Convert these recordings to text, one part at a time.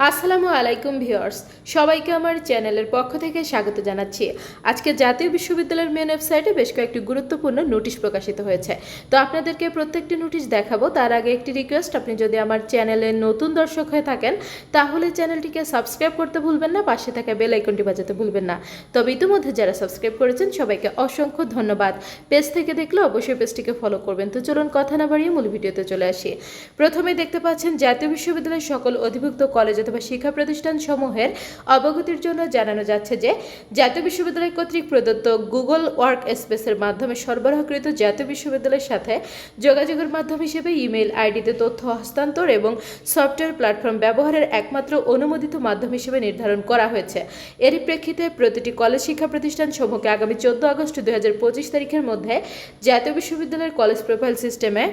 আসসালামু আলাইকুম ভিউয়ার্স, সবাইকে আমার চ্যানেলের পক্ষ থেকে স্বাগত জানাচ্ছি। আজকে জাতীয় বিশ্ববিদ্যালয়ের মেন ওয়েবসাইটে বেশ কয়েকটি গুরুত্বপূর্ণ নোটিশ প্রকাশিত হয়েছে। তো আপনাদেরকে প্রত্যেকটি নোটিশ দেখাবো, তার আগে একটি রিকোয়েস্ট আপনি যদি আমার চ্যানেলের নতুন দর্শক হয়ে থাকেন, তাহলে চ্যানেলটিকে সাবস্ক্রাইব করতে ভুলবেন না, পাশে থাকা বেল আইকনটি বাজাতে ভুলবেন না। তবে ইতিমধ্যে যারা সাবস্ক্রাইব করেছেন, সবাইকে অসংখ্য ধন্যবাদ। পেজ থেকে দেখলে অবশ্যই পেজটিকে ফলো করবেন। তো চলুন কথা না বাড়িয়ে মূল ভিডিওতে চলে আসি। প্রথমেই দেখতে পাচ্ছেন, জাতীয় বিশ্ববিদ্যালয়ের সকল অধিভুক্ত কলেজ অথবা শিক্ষা প্রতিষ্ঠান সমূহের অবগতির জন্য জানানো যাচ্ছে যে, জাতীয় বিশ্ববিদ্যালয় কর্তৃক প্রদত্ত গুগল ওয়ার্ক স্পেসের মাধ্যমে সরবরাহকৃত জাতীয় বিশ্ববিদ্যালয়ের সাথে যোগাযোগের মাধ্যম হিসেবে ইমেইল আইডিতে তথ্য হস্তান্তর এবং সফটওয়্যার প্ল্যাটফর্ম ব্যবহারের একমাত্র অনুমোদিত মাধ্যম হিসেবে নির্ধারণ করা হয়েছে। এরই প্রেক্ষিতে প্রতিটি কলেজ শিক্ষা প্রতিষ্ঠান সমূহকে আগামী চোদ্দ আগস্ট দু হাজার পঁচিশ তারিখের মধ্যে জাতীয় বিশ্ববিদ্যালয়ের কলেজ প্রোফাইল সিস্টেমে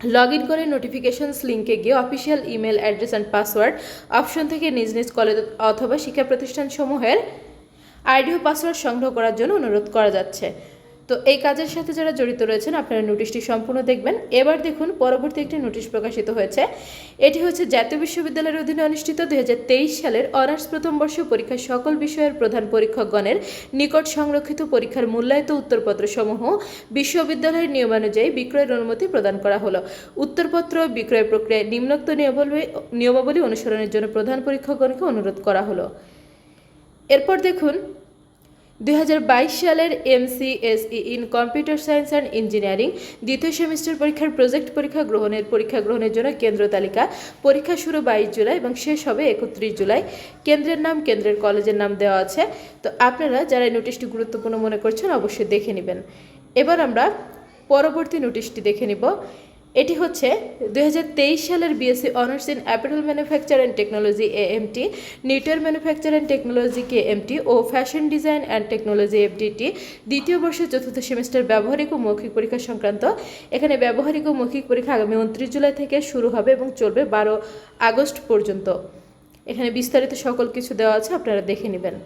লগ ইন করে নোটিফিকেশনস লিঙ্কে গিয়ে official email address and password option থেকে নিজ নিজ কলেজ অথবা শিক্ষা প্রতিষ্ঠানসমূহের আইডিও পাসওয়ার্ড সংগ্রহ করার জন্য অনুরোধ করা যাচ্ছে। তো এই কাজের সাথে যারা জড়িত রয়েছেন, আপনারা নোটিশটি সম্পূর্ণ দেখবেন। এবার দেখুন, পরবর্তী একটি নোটিশ প্রকাশিত হয়েছে। এটি হচ্ছে, জাতীয় বিশ্ববিদ্যালয়ের অধীনে অনুষ্ঠিত দুই হাজার তেইশ সালের অনার্স প্রথম বর্ষ পরীক্ষার সকল বিষয়ের প্রধান পরীক্ষকগণের নিকট সংরক্ষিত পরীক্ষার মূল্যায়িত উত্তরপত্র সমূহ বিশ্ববিদ্যালয়ের নিয়মানুযায়ী বিক্রয়ের অনুমতি প্রদান করা হলো। উত্তরপত্র বিক্রয় প্রক্রিয়ায় নিম্নোক্ত নিয়মাবলী নিয়মাবলী অনুসরণের জন্য প্রধান পরীক্ষকগণকে অনুরোধ করা হলো। এরপর দেখুন দুই হাজার বাইশ সালের MCSE in computer science and engineering দ্বিতীয় সেমিস্টার পরীক্ষার প্রজেক্ট পরীক্ষা গ্রহণের পরীক্ষা গ্রহণের জন্য কেন্দ্র তালিকা। পরীক্ষা শুরু বাইশ জুলাই এবং শেষ হবে একত্রিশ জুলাই। কেন্দ্রের নাম, কেন্দ্রের কলেজের নাম দেওয়া আছে। তো আপনারা যারা নোটিশটি গুরুত্বপূর্ণ মনে করছেন, অবশ্যই দেখে নেবেন। এবার আমরা পরবর্তী নোটিশটি দেখে নিব। এটি হচ্ছে দুই হাজার তেইশ সালের BSc honours in apparel manufacture and technology A AMT knitwear manufacture and technology K KMT O fashion design and technology FDT দ্বিতীয় বর্ষের চতুর্থ সেমিস্টার ব্যবহারিক ও মৌখিক পরীক্ষা সংক্রান্ত। এখানে ব্যবহারিক ও মৌখিক পরীক্ষা আগামী উনত্রিশ জুলাই থেকে শুরু হবে এবং চলবে বারো আগস্ট পর্যন্ত। এখানে বিস্তারিত সকল কিছু দেওয়া আছে, আপনারা দেখে নেবেন।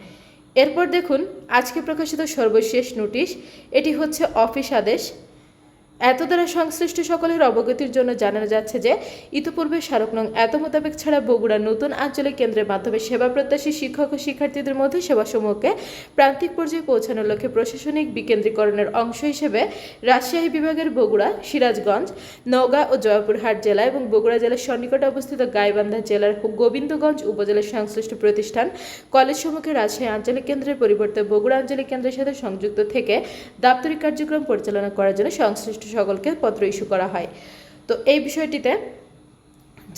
এরপর দেখুন, আজকে প্রকাশিত সর্বশেষ নোটিশ, এটি হচ্ছে অফিস আদেশ। এত দ্বারা সংশ্লিষ্ট সকলের অবগতির জন্য জানানো যাচ্ছে যে, ইতিপূর্বে স্মারক নং এত মোতাবেক ছাড়া বগুড়া নতুন আঞ্চলিক কেন্দ্রের মাধ্যমে সেবা প্রত্যাশী শিক্ষক ও শিক্ষার্থীদের মধ্যে সেবাসমূহকে প্রান্তিক পর্যায়ে পৌঁছানোর লক্ষ্যে প্রশাসনিক বিকেন্দ্রীকরণের অংশ হিসেবে রাজশাহী বিভাগের বগুড়া, সিরাজগঞ্জ, নওগাঁ ও জয়পুরহাট জেলা এবং বগুড়া জেলার সন্নিকটে অবস্থিত গাইবান্ধা জেলার গোবিন্দগঞ্জ উপজেলার সংশ্লিষ্ট প্রতিষ্ঠান কলেজ কলেজসমূহকে রাজশাহী আঞ্চলিক কেন্দ্রের পরিবর্তে বগুড়া আঞ্চলিক কেন্দ্রের সাথে সংযুক্ত থেকে দাপ্তরিক কার্যক্রম পরিচালনা করার জন্য সংশ্লিষ্ট সকলকে পত্র ইস্যু করা হয়। তো এই বিষয়টিতে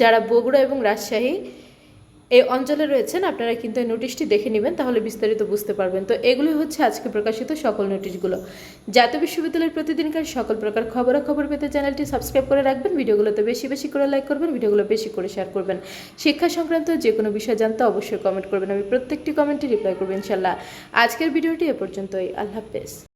যারা বগুড়া এবং রাজশাহী এই অঞ্চলে রয়েছেন, আপনারা কিন্তু এই নোটিশটি দেখে নেবেন, তাহলে বিস্তারিত বুঝতে পারবেন। তো এগুলি হচ্ছে আজকে প্রকাশিত সকল নোটিশগুলো। জাতীয় বিশ্ববিদ্যালয়ের প্রতিদিনকার সকল প্রকার খবরাখবর পেতে চ্যানেলটি সাবস্ক্রাইব করে রাখবেন, ভিডিওগুলোতে বেশি বেশি করে লাইক করবেন, ভিডিওগুলো বেশি করে শেয়ার করবেন। শিক্ষা সংক্রান্ত যে কোনো বিষয় জানতে অবশ্যই কমেন্ট করবেন, আমি প্রত্যেকটি কমেন্টে রিপ্লাই করব ইনশাল্লাহ। আজকের ভিডিওটি এ পর্যন্তই, আল্লাহ হাফেজ।